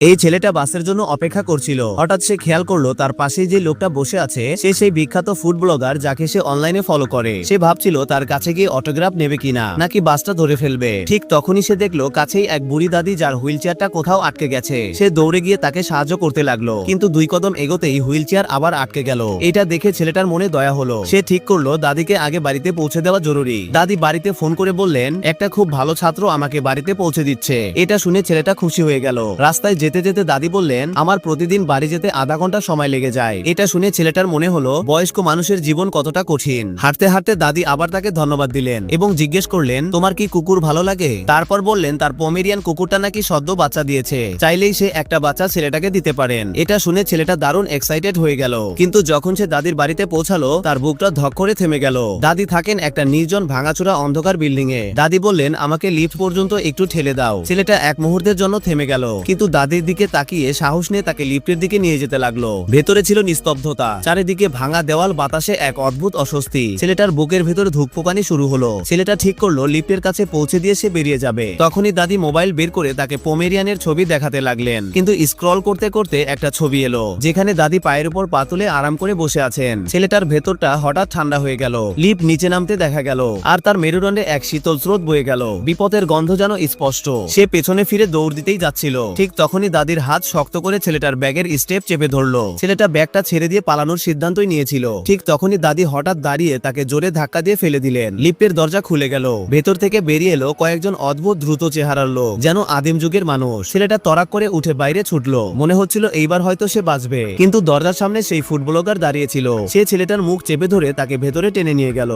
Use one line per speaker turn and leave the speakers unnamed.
এই ছেলেটা বাসের জন্য অপেক্ষা করছিল। হঠাৎ সে খেয়াল করল তার পাশে যে লোকটা বসে আছে, সে সেই বিখ্যাত ফুড ব্লগার যাকে সে অনলাইনে ফলো করে। সে ভাবছিল তার কাছে গিয়ে অটোগ্রাফ নেবে কিনা, নাকি বাসটা ধরে ফেলবে। ঠিক তখনই সে দেখল কাছেই এক বুড়ি দাদি যার হুইল চেয়ারটা কোথাও আটকে গেছে। সে দৌড়ে গিয়ে তাকে সাহায্য করতে লাগল, কিন্তু দুই কদম এগোতেই হুইল চেয়ার আবার আটকে গেল। এটা দেখে ছেলেটার মনে দয়া হলো। সে ঠিক করল দাদিকে আগে বাড়িতে পৌঁছে দেওয়া জরুরি। দাদি বাড়িতে ফোন করে বললেন, একটা খুব ভালো ছাত্র আমাকে বাড়িতে পৌঁছে দিচ্ছে। এটা শুনে ছেলেটা খুশি হয়ে গেল। রাস্তায় যেতে যেতে দাদি বললেন, আমার প্রতিদিন বাড়ি যেতে আধা ঘণ্টা সময় লেগে যায়। এটা শুনে ছেলেটার মনে হলো, বয়স্ক মানুষের জীবন কতটা কঠিন। হাঁটতে হাঁটতে দাদি আবার তাকে ধন্যবাদ দিলেন এবং জিজ্ঞেস করলেন, তোমার কি কুকুর ভালো লাগে? তারপর বললেন, তার পমেরিয়ান কুকুরটা নাকি সদ্য বাচ্চা দিয়েছে। চাইলেই সে একটা বাচ্চা ছেলেটাকে দিতে পারেন। এটা শুনে ছেলেটা দারুণ এক্সাইটেড হয়ে গেল। কিন্তু যখন সে দাদির বাড়িতে পৌঁছালো, তার বুকটা ধক করে থেমে গেল। দাদি থাকেন একটা নির্জন ভাঙাচোরা অন্ধকার বিল্ডিং এ দাদি বললেন, আমাকে লিফট পর্যন্ত একটু ঠেলে দাও। ছেলেটা এক মুহূর্তের জন্য থেমে গেল। কিন্তু দাদির দিকে তাকিয়ে সাহস নিয়ে তাকে লিফটের দিকে নিয়ে যেতে লাগল। ভেতরে ছিল নিস্তব্ধতা। চারিদিকে ভাঙা দেওয়াল বাতাসে এক অদ্ভুত অস্বস্তি। ছেলেটার বুকের ভেতরে ধুকপোকানি শুরু হলো। ছেলেটা ঠিক করল, লিফটের কাছে পৌঁছে দিয়ে সে বেরিয়ে যাবে। তখনই দাদি মোবাইল বের করে তাকে পোমেরিয়ানের ছবি দেখাতে লাগলেন। কিন্তু স্ক্রল করতে করতে একটা ছবি এলো, যেখানে দাদি পায়ের উপর পাতুলে আরাম করে বসে আছেন। ছেলেটার ভেতরটা হঠাৎ ঠান্ডা হয়ে গেল। লিফট নিচে নামতে দেখা গেল। আর তার মেরুদণ্ডে এক শীতল স্রোত বয়ে গেল। বিপদের গন্ধ যেন স্পষ্ট। সে পেছনে ফিরে দৌড় দিতেই যাচ্ছিল। ঠিক তখনই দাদির হাত শক্ত করে ছেলেটার ব্যাগের স্টেপ চেপে ধরলো। ছেলেটা ব্যাগটা ছেড়ে দিয়ে পালানোর সিদ্ধান্তই নিয়েছিল। ঠিক তখনই দাদি হঠাৎ দাঁড়িয়ে তাকে জোরে ধাক্কা দিয়ে ফেলে দিলেন। লিফটের দরজা খুলে গেল। ভেতর থেকে বেরিয়ে এলো কয়েকজন অদ্ভুত দ্রুত চেহারার লোক, যেন আদিম যুগের মানুষ। ছেলেটা তরাক করে উঠে বাইরে ছুটলো। মনে হচ্ছিল এইবার হয়তো সে বাঁচবে। কিন্তু দরজার সামনে সেই ফুটবলার দাঁড়িয়ে ছিল। সে ছেলেটার মুখ চেপে ধরে তাকে ভেতরে টেনে নিয়ে গেল।